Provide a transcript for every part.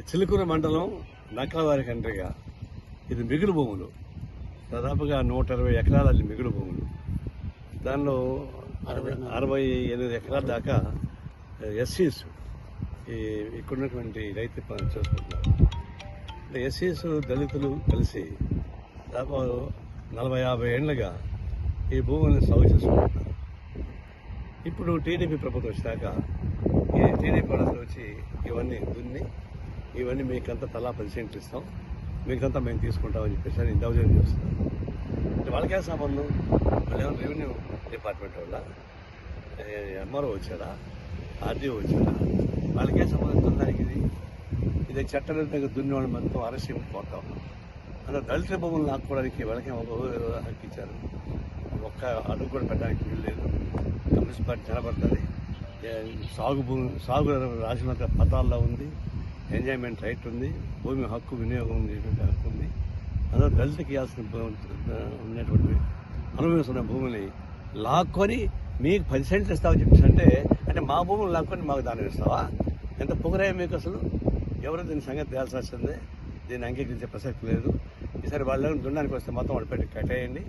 చిలుకూరు మండలం నక్కలవారి కండ్రిగా. ఇది మిగులు భూములు. దాదాపుగా నూట ఇరవై ఎకరాల మిగులు భూములు. దానిలో అరవై ఎనిమిది ఎకరాల దాకా ఎస్సీస్ ఈ ఇక్కడ ఉన్నటువంటి రైతు పనులు చేసుకుంటున్నారు. ఎస్సీస్ దళితులు కలిసి దాదాపు నలభై యాభై ఏళ్ళుగా ఈ భూముల్ని సాగు చేసుకుంటున్నారు. ఇప్పుడు టీడీపీ ప్రభుత్వం వచ్చాక ఈ టీడీపీ వచ్చి ఇవన్నీ దున్ని ఇవన్నీ మీకంతా తలా పది సెంట్లు ఇస్తాం. మీకంతా మేము తీసుకుంటామని చెప్పేసి అని దౌర్జన్యం చేస్తున్నాం. అంటే వాళ్ళకే సంబంధం? వాళ్ళు ఏమైనా రెవెన్యూ డిపార్ట్మెంట్ వాళ్ళ? ఎంఆర్ఓ వచ్చాడా? ఆర్డీఓ వచ్చాడా? వాళ్ళకే సంబంధించిన దున్నడానికి ఇది? ఇది చట్టవిరుద్ధంగా దున్నేవాళ్ళు మొత్తం అరెస్ట్ చేయమని కోరుతా ఉన్నాం. అందులో దళిత భూములు లాక్కోవడానికి వాళ్ళకే ఒక హక్కు ఇచ్చారు? ఒక్క అడుగు కూడా పెట్టడానికి వీలు లేదు. కమ్యూనిస్ట్ పార్టీ నిలబడుతుంది సాగు భూమి సాగు రాసినంత పతాల్లో ఉంది. ఎంజాయ్మెంట్ రైట్ ఉంది భూమి హక్కు వినియోగం ఉండేటువంటి హక్కు ఉంది. అందులో దళితకి ఇవ్వాల్సిన భూ- ఉన్నటువంటి అనుభవిస్తున్న భూమిని లాక్కొని మీకు పది సెంట్లు ఇస్తావు చెప్పేసి అంటే మా భూములు లాక్కొని మాకు దానం ఇస్తావా? ఎంత పొగరాయ మీకు అసలు? ఎవరు దీని సంగతి తేల్సి వస్తుంది దీన్ని అంగీకరించే ప్రసక్తి లేదు. ఈసారి వాళ్ళు దున్నానికి వస్తే మొత్తం వాళ్ళు పెట్టి కట్టేయండి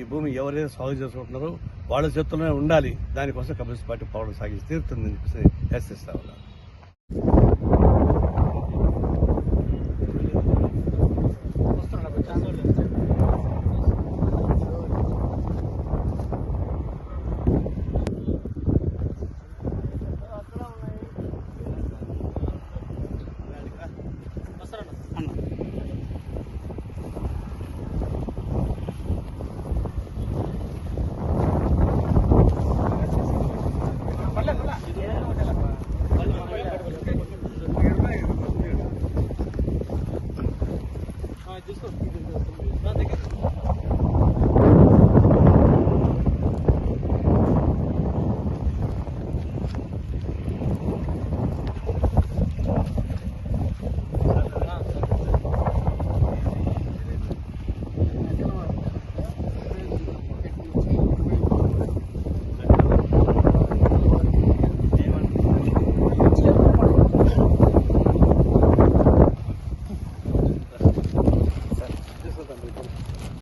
ఈ భూమి ఎవరైతే సాగు చేసుకుంటున్నారో వాళ్ళ చేతుల్లోనే ఉండాలి. దానికోసం కమ్యూనిస్ట్ పార్టీ పోవడం సాగించి తీరుతుందని చెప్పేసి హెచ్చరిస్తా ఉన్నారు. Just a few minutes.